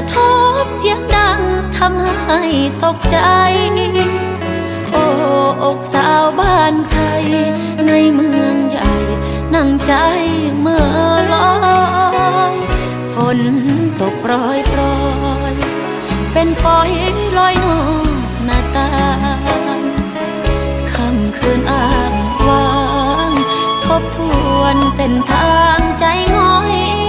ระทบเสียงดังทำให้ตกใจ โอ้อกสาวบ้านใคร ในเมืองใหญ่ นั่งใจเมื่อลอยฝนตกโปรยปรยเป็นฝอยลอยนองหน้าตางคำคืนอ้างว้าง ทบทวนเส้นทางใจง้อย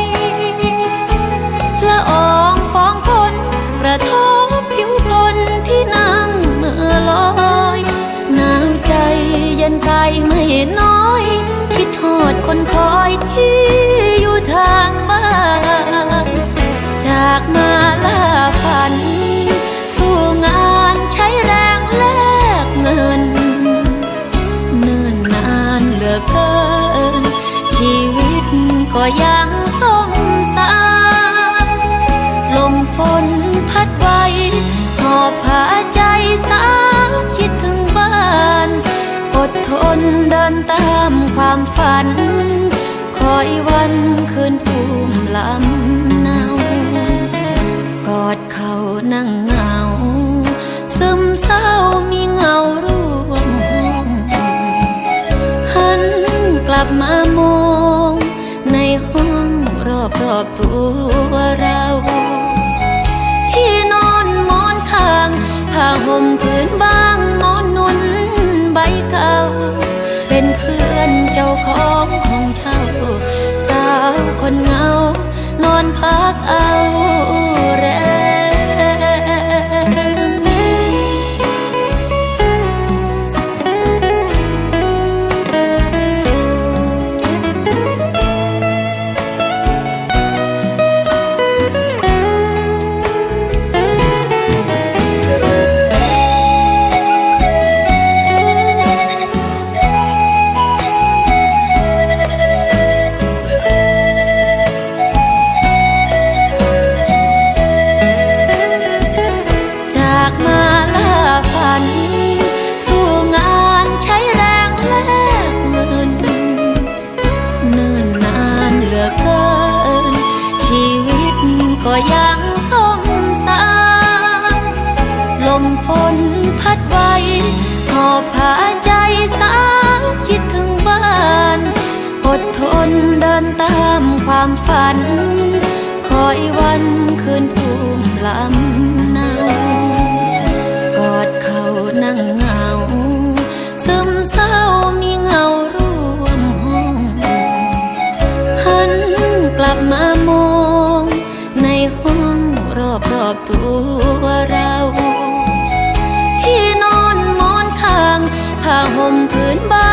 ก็ยังสมสารลมฝนพัดไว้หอบพาใจสาวคิดถึงบ้านอดทนเดินตามความฝัน คอยวันคืนภูมิลำเนากอดเขานั่งเหงา ซึมเศร้ามีเงาร่วมห้องหันกลับมามอง รอบรอบๆตัวเรา ที่นอนหมอนข้างผ้าห่มผืนบางหมอนนุ่นใบเก่า เป็นเพื่อนเจ้าของของเช่า สาวคนเงานอนพักอา อบพาใจสาคิดถึงบ้าน อดทนเดินตามความฝัน คอยวันคืนภูมิลำ มพื้นบ้าน